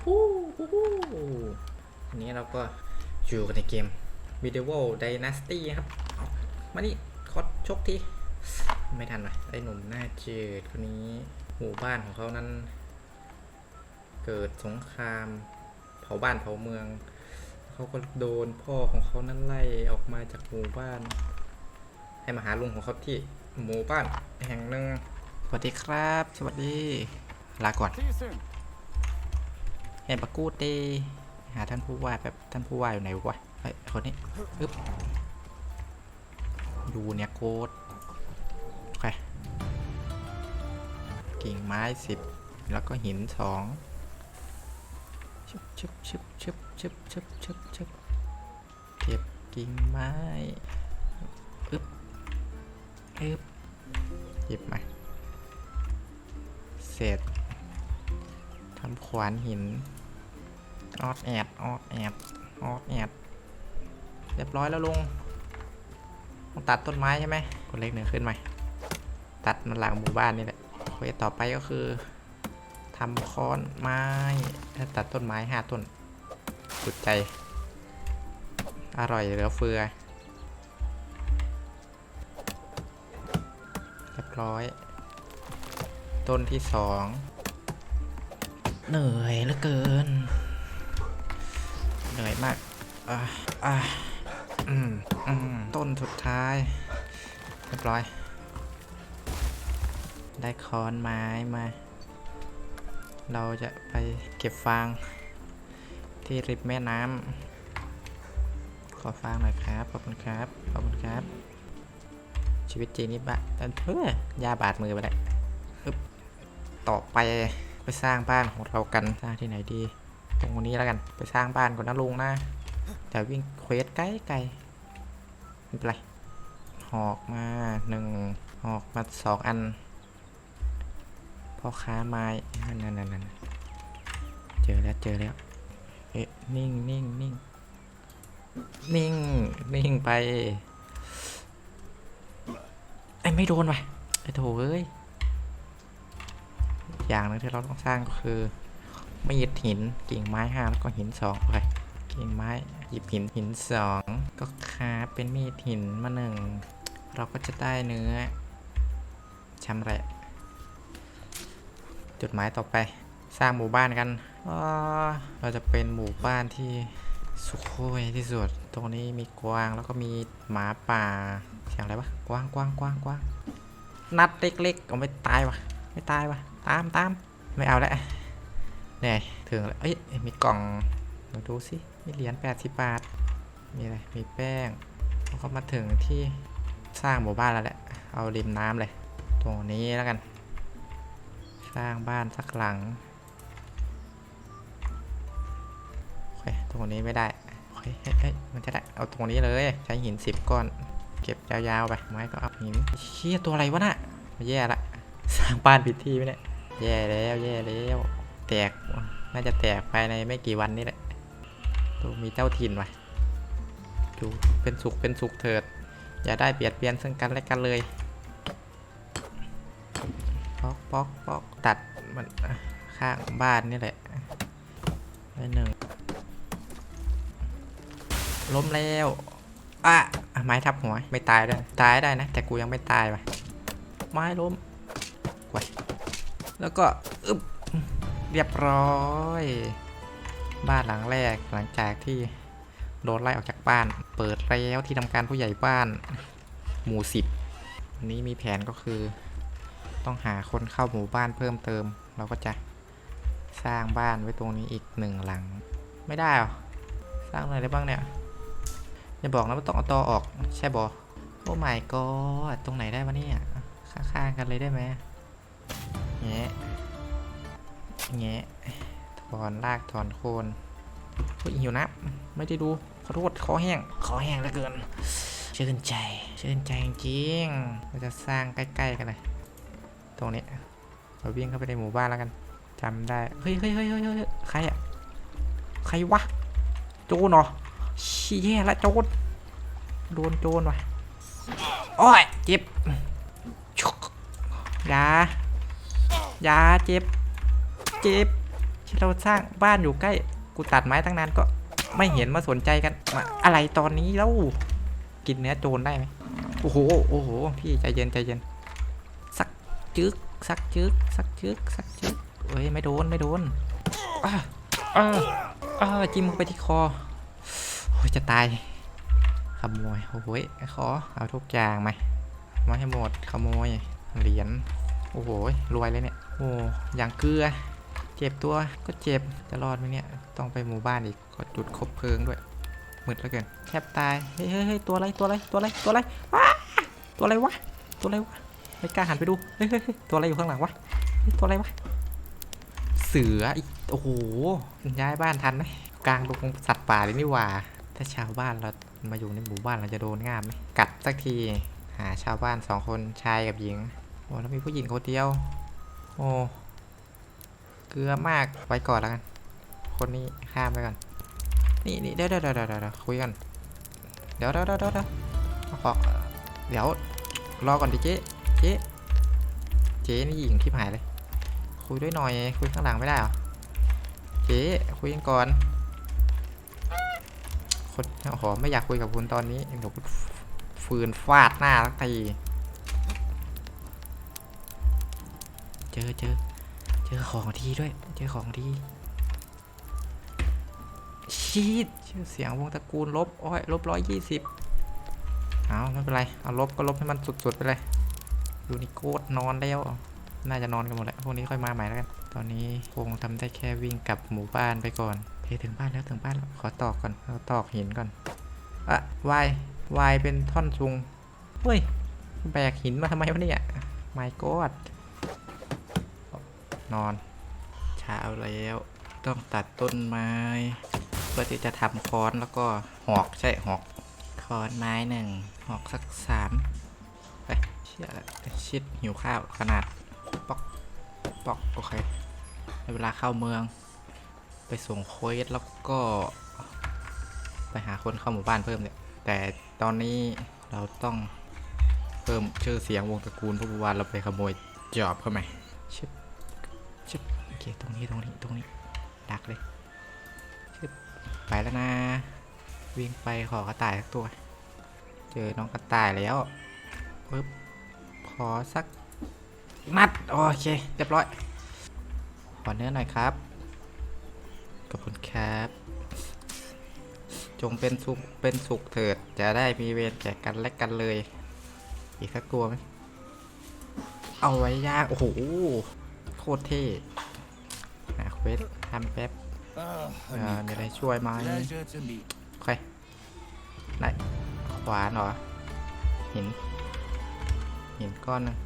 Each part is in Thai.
ฮู้ฮู้ฮู้อันนี้เราก็อยู่กันในเกม Medieval Dynasty ครับ มานี่ขอดชกที ไม่ทันว่ะไอ้หนุ่มหน้าจิดคนนี้ หมู่บ้านของเขานั้น เกิดสงคราม เผาบ้านเผาเมือง เขาก็โดนพ่อของเขานั้นไล่ออกมาจากหมู่บ้าน ให้มาหาลุงของเขาที่หมู่บ้านแห่งหนึ่งสวัสดีครับ สวัสดี ลาก่อน See you soon. เห็นปะกูดดีหาท่านผู้ว่าแบบท่านผู้ว่าอยู่ไหนวะเฮ้คนนี้อึ๊บดูเนี่ยโคตรโอเคกิ่งไม้สิบแล้วก็หินสองชึบชึบชึบชึบชึบชึบชึบชึบเก็บกิ่งไม้อึ๊บอึ๊บหยิบมาเสร็จ ทำขวานหิน ออดแอด ออดแอด ออดแอด เรียบร้อยแล้วลุง ต้องตัดต้นไม้ใช่ไหมคนเล็กหนึ่งขึ้นไหมตัดมันหลังหมู่บ้านนี่แหละเควสต่อไปก็คือทำค้อนไม้ถ้าตัดต้นไม้ห้าต้นจุดใจ อร่อยเหลือเฟือเรียบร้อย ต้นที่สอง เหนื่อยเหลือเกิน เหนื่อยมากอ่าอ่าอืมอืมต้นสุดท้ายเรียบร้อย ได้คอนไม้มา เราจะไปเก็บฟาง ที่ริมแม่น้ำขอฟางหน่อยครับ ขอบคุณครับ ขอบคุณครับ ชีวิตจริงนี่บะแต่เพื่อยาบาดมือไปเลยต่อไป ไปสร้างบ้านของเรากันสร้างที่ไหนดี ตรงนี้แล้วกันไปสร้างบ้านก่อนนะลุงนะแต่วิ่งเควสไกลไกลๆไม่เป็นไรหอกมาหนึ่งหอกมาสองอันพ่อค้าไม้นั่นนั่นนั่นเจอแล้วเจอแล้วเอ๊ะนิ่งนิ่งนิ่งนิ่งนิ่งไปไอ้ยไม่โดนว่ะไอ้โถเอ้ย อย่างหนึงที่เราต้องสร้างก็คือมีดหินกิ่งไม้ห้าแล้วก็หินสองโอเคกิ่งไม้หยิบหินหินสองก็คาเป็นมีดหินมาหนึ่งเราก็จะได้เนื้อชำแหละ จุดหมายต่อไป สร้างหมู่บ้านกัน เราจะเป็นหมู่บ้านที่สุโขยที่สุด ตรงนี้มีกวางแล้วก็มีหมาป่าเสียงอะไรวะกวางกวางกวางกวางนัดเล็กๆเอาไม่ตายวะไม่ตายวะ ตามตามไม่เอาแล้วเนี่ยถึงแล้วเอ้ยมีกล่องมาดูสิมีเหรียญ80 บาท มีอะไร มีแป้งแล้วก็มาถึงที่สร้างหมู่บ้านแล้วแหละ เอาริมน้ำเลย ตรงนี้แล้วกัน สร้างบ้านสักหลังโอเคตรงนี้ไม่ได้โอเคเฮ้ยเฮ้ยมันจะได้ เอาตรงนี้เลย ใช้หิน 10 ก้อน เก็บยาวๆไป ไม้ก็เอาหินเชี่ยตัวอะไรวะน่ะ แย่ละ สร้างบ้านผิดที่ไหมเนี่ย แย่แล้วแย่แล้วแตกน่าจะแตกภายในไม่กี่วันนี้แหละดูมีเจ้าถิ่นว่ะดูเป็นสุขเป็นสุขเถิด อย่าได้เบียดเบียนซึ่งกันและกันเลยปอกปอกปอกตัดมันข้างบ้านนี่แหละได้หนึ่งล้มแล้วอะอะไม้ทับหัวไม่ตายด้วยตายได้นะ แต่กูยังไม่ตายว่ะไม้ล้มไว้ แล้วก็อึบเรียบร้อย บ้านหลังแรกหลังจากที่โดนไล่ออกจากบ้าน เปิดแล้วที่ทำการผู้ใหญ่บ้าน หมู่สิบนี้มีแผนก็คือ ต้องหาคนเข้าหมู่บ้านเพิ่มเติม เราก็จะสร้างบ้านไว้ตรงนี้อีกหนึ่งหลัง ไม่ได้หรอสร้างอะไรได้บ้างเนี่ยอย่าบอกนะว่าต้องเอาตอออกใช่บอโอ้ my god ตรงไหนได้วะเนี่ยข้างๆกันเลยได้ไหม แงะแงะถอนรากถอนโคนเฮ้ยหิวนะ ไม่ได้ดู ขอโทษคอแห้งคอแห้งเหลือเกิน ชื่นใจ ชื่นใจจริงเราจะสร้างใกล้ ๆ กันเลย ตรงนี้เราวิ่งเข้าไปในหมู่บ้านแล้วกันจำได้เฮ้ยเฮ้ยเฮ้ยเฮ้ยเฮ้ยใครอะใครวะ โจรเหรอชี่ยละโจรโดนโจรว่ะโอ้ยเจ็บชกยา ยาเจ็บ เจ็บชเราสร้างบ้านอยู่ใกล้ กูตัดไม้ตั้งนานก็ไม่เห็นมาสนใจกันมาอะไรตอนนี้แล้ว กินเนื้อโจรได้ไหมโอ้โห โอ้โห พี่ใจเย็นใจเย็น สักจึกสักจึกสักจึกสักจึกเอ้ยไม่โดนไม่โดนอ้าอ้าอ้าจิ้มเข้าไปที่คอโอ้ยจะตายขโมยโอ้ยขอเอาทุกอย่างมามมาให้หมดขโมยเหรียญโอ้โหรวยเลยเนี่ย อ้อย่างเกลือ เจ็บตัวก็เจ็บจะรอดไหมเนี่ย ต้องไปหมู่บ้านอีกขอจุดคบเพลิงด้วยมืดแล้วเกินแทบตาย เฮ้ยเฮ้ยเฮ้ยตัวอะไร ตัวอะไร ตัวอะไร ตัวอะไรว้าตัวอะไรวะ ตัวอะไรวะ ไม่กล้าหันไปดูเฮ้ยเฮ้ยเฮ้ยตัวอะไรอยู่ข้างหลังวะ ตัวอะไรวะ เสืออีก โอ้โห ย้ายบ้านทันไหมกลางดงสัตว์ป่าเลยนี่หว่า ถ้าชาวบ้านเรามาอยู่ในหมู่บ้านเราจะโดนง่ามไหมกัดสักที หาชาวบ้านสองคนชายกับหญิง โอ้แล้วมีผู้หญิงคนเดียว โอ้เกลือมากไว้ก่อนแล้วกัน คนนี้ข้ามไปก่อน นี่นี่เดี๋ยวเดี๋ยวเดี๋ยวเดี๋ยวคุยกันเดี๋ยวเดี๋ยวเดี๋ยวเดี๋ยวเดี๋ยวขอเดี๋ยวรอก่อนดิเจ๊เจ๊เจ๊นี่หญิงที่หายเลย คุยด้วยหน่อย คุยข้างหลังไม่ได้หรอ เจ๊คุยกันก่อน คนโอ้โหไม่อยากคุยกับคุณตอนนี้เดี๋ยวคุณฟืนฟาดหน้าสักที เจอเจอเจอของดีด้วย เจอของดีชีดชื่อเสียงวงตระกูลลบโอ้ยลบร้อยยี่สิบเอาไม่เป็นไร เอาลบก็ลบให้มันสุดๆไปเลยยูนิโคดนอนแล้ว น่าจะนอนกันหมดแล้วพวกนี้ค่อยมาใหม่แล้วกัน ตอนนี้คงทำได้แค่วิ่งกลับหมู่บ้านไปก่อนเพถึงบ้านแล้วถึงบ้านแล้วขอตอกก่อนเอาตอกหินก่อนอะวายวายเป็นท่อนซุงเฮ้ยแบกหินมาทำไมวะเนี่ยไม่กอด นอน เช้าแล้ว ต้องตัดต้นไม้ เพื่อที่จะทำค้อนแล้วก็หอกใช่หอกค้อนไม้หนึ่งหอกสักสามไปเชี่ยชิดหิวข้าวขนาดปอกปอกโอเคในเวลาเข้าเมือง ไปส่งโค้ดแล้วก็ ไปหาคนเข้าหมู่บ้านเพิ่มเนี่ยแต่ตอนนี้เราต้องเพิ่มชื่อเสียงวงตระกูลเพราะว่าเราไปขโมยจอบเข้ามา เคตรงนี้ตรงนี้ตรงนี้ดักเลยชิบไปแล้วนะ วิ่งไปขอกระต่ายสักตัว เจอน้องกระต่ายแล้วปึ๊บขอสักนัดโอเคเรียบร้อยขอเนื้อหน่อยครับขอบคุณครับ จงเป็นสุขเป็นสุขเถิดจะได้มีเวรแก่กันและกันเลย อีกสักตัวไหมเอาไว้ยากโอ้โหโคตรเท่ สทำแป๊บ Ah, เออมีอะไรช่วยไหม pleasure to meet. โอเคได้ขวานเหรอหินหินก้อนหนึง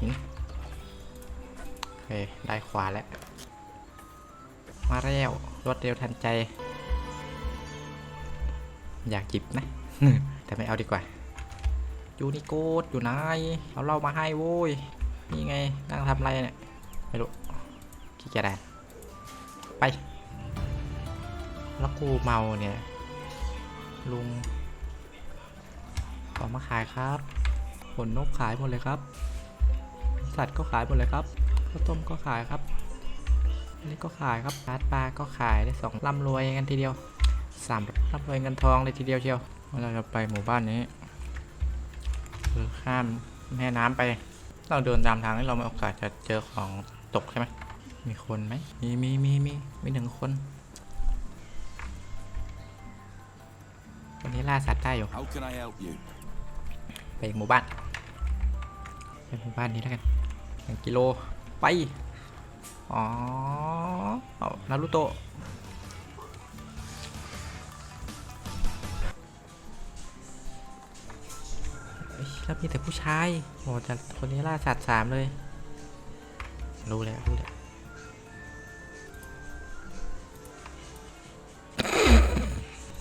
หินโอเคได้ขวานแล้ว มาแล้วรวดเร็วทันใจ อยากจิบนะ แต่ไม่เอาดีกว่ายูนิโกดอยู่ไหนเอาเหล่ามาให้โว้ยนี่ไงนั่งทำอะไรเนี่ย ไม่รู้ ขี้เกียจอ่านไป แล้วกูเมาเนี่ย ลุงขอมาขายครับขนนกขายหมดเลยครับ สัตว์ก็ขายหมดเลยครับข้าวต้มก็ขายครับอันนี้ก็ขายครับร้านปลาก็ขายได้สองร่ำรวยกันทีเดียวสามร่ำรวยเงินทองเลยทีเดียวเชียวเราจะไปหมู่บ้านนี้คือข้ามแม่น้ำไป เราเดินตามทางนี้เราไม่โอกาสจะเจอของตกใช่ไหม มีคนไหมมีมีมีมีมีหนึ่งคนวันนี้ล่าสัตว์ได้อยู่ How can I help you? ไปอีกหมู่บ้าน ไปหมู่บ้านนี้แล้วกันหนึ่งกิโล ไป อ๋อเอานารุโตะ เอ้ยแล้วมีแต่ผู้ชายโอ้แต่คนนี้ล่าสัตว์สามเลย รู้แล้วรู้แล้ว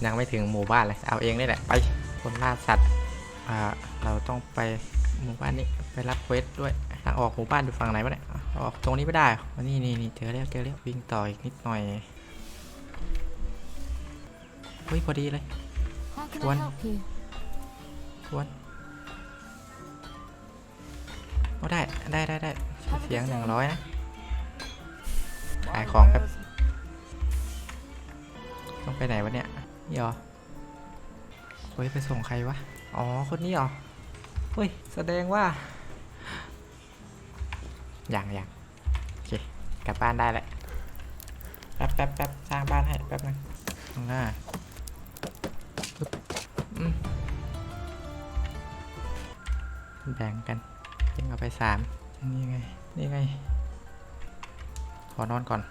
ยังไม่ถึงหมู่บ้านเลยเอาเองนี่แหละไปคนล่าสัตว์อ่าเราต้องไปหมู่บ้านนี้ไปรับเควสด้วยทางออกหมู่บ้านอยู่ฝั่งไหนวะเนี่ยออกตรงนี้ไม่ได้นี่นี่นี่เจอแล้วเจอแล้ววิ่งต่ออีกนิดหน่อยเฮ้ยพอดีเลย How can One. I help you? ทวนโอ้ได้ได้ได้ได้เสียงหนึ่งร้อยนะขายของครับต้องไปไหนวะเนี่ย นี่เหรอเฮ้ยไปส่งใครวะ อ๋อ คนนี้เหรอ เฮ้ย แสดงว่า อย่างอย่างโอเค กลับบ้านได้แหละ แป๊บแป๊บแป๊บสร้างบ้านให้ แป๊บนึงข้างหน้าปึ๊บอืมแบ่งกันยังเอาไปสามนี่ไง นี่ไง ขอนอนก่อน